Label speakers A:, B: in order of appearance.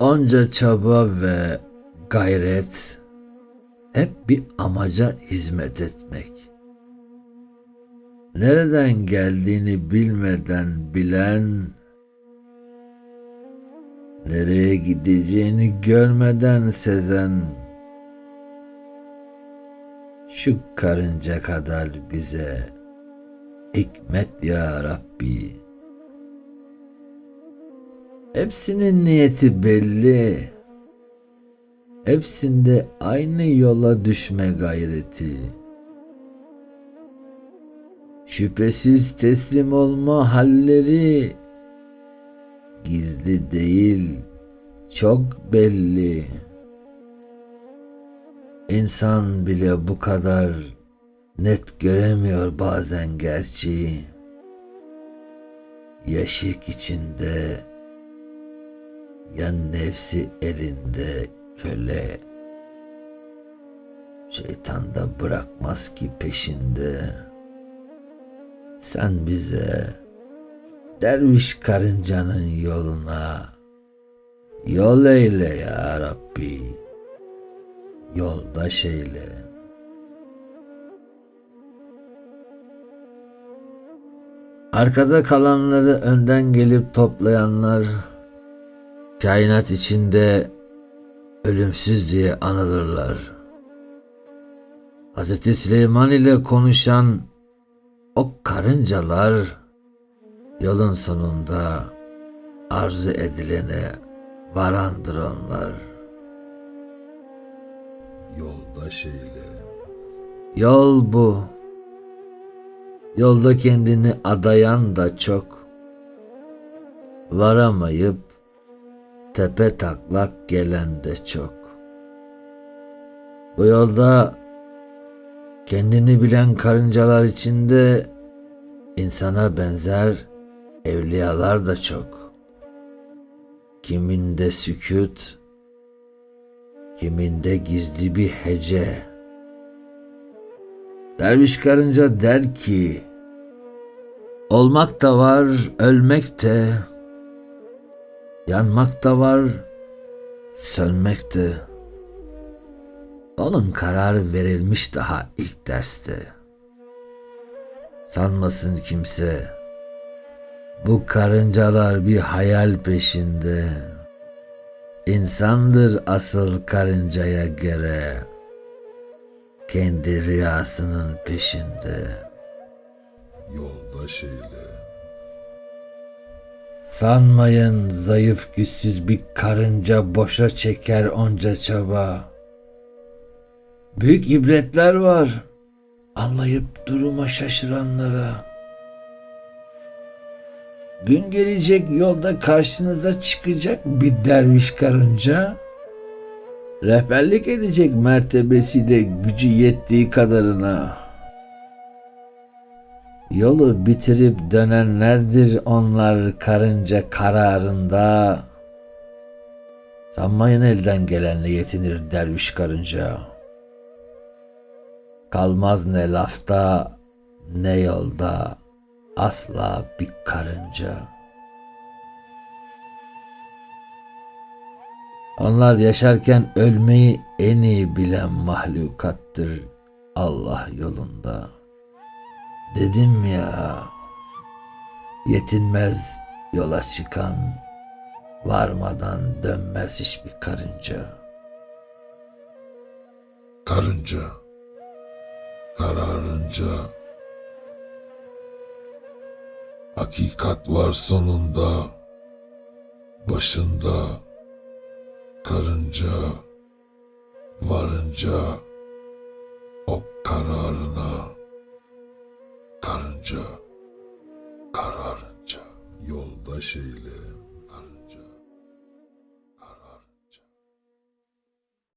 A: onca çaba ve gayret hep bir amaca hizmet etmek. Nereden geldiğini bilmeden bilen, nereye gideceğini görmeden sezen, şu karınca kadar bize hikmet ya Rabbi. Hepsinin niyeti belli. Hepsinde aynı yola düşme gayreti. Şüphesiz teslim olma halleri gizli değil, çok belli. İnsan bile bu kadar net göremiyor bazen gerçeği. Ya şirk içinde, ya nefsi elinde köle. Şeytan da bırakmaz ki peşinde. Sen bize derviş karıncanın yoluna yol eyle ya Rabbi. Yoldaş eyle. Arkada kalanları önden gelip toplayanlar kainat içinde ölümsüz diye anılırlar. Hz. Süleyman ile konuşan o karıncalar yolun sonunda arzu edilene varandır onlar.
B: Yoldaş eyle.
A: Yol bu. Yolda kendini adayan da çok. Varamayıp tepe taklak gelen de çok. Bu yolda kendini bilen karıncalar içinde insana benzer evliyalar da çok. Kiminde sükut, kiminde gizli bir hece. Derviş karınca der ki, olmak da var, ölmek de, yanmak da var, sönmek de. Onun kararı verilmiş daha ilk derste. Sanmasın kimse, bu karıncalar bir hayal peşinde. İnsandır asıl karıncaya göre. Kendi rüyasının peşinde.
B: Yoldaş eyle.
A: Sanmayın zayıf güçsüz bir karınca boşa çeker onca çaba. Büyük ibretler var. Anlayıp duruma şaşıranlara. Gün gelecek yolda karşınıza çıkacak bir derviş karınca. Rehberlik edecek mertebesiyle gücü yettiği kadarına. Yolu bitirip dönenlerdir onlar karınca kararında. Sanmayın elden gelenle yetinir derviş karınca. Kalmaz ne lafta ne yolda asla bir karınca. Onlar yaşarken ölmeyi en iyi bilen mahlukattır Allah yolunda. Dedim ya, yetinmez yola çıkan, varmadan dönmez hiçbir karınca.
B: Karınca. Kararınca. Hakikat var sonunda. Başında. Karınca. Varınca. O kararına. Karınca. Kararınca. Yoldaş eyle.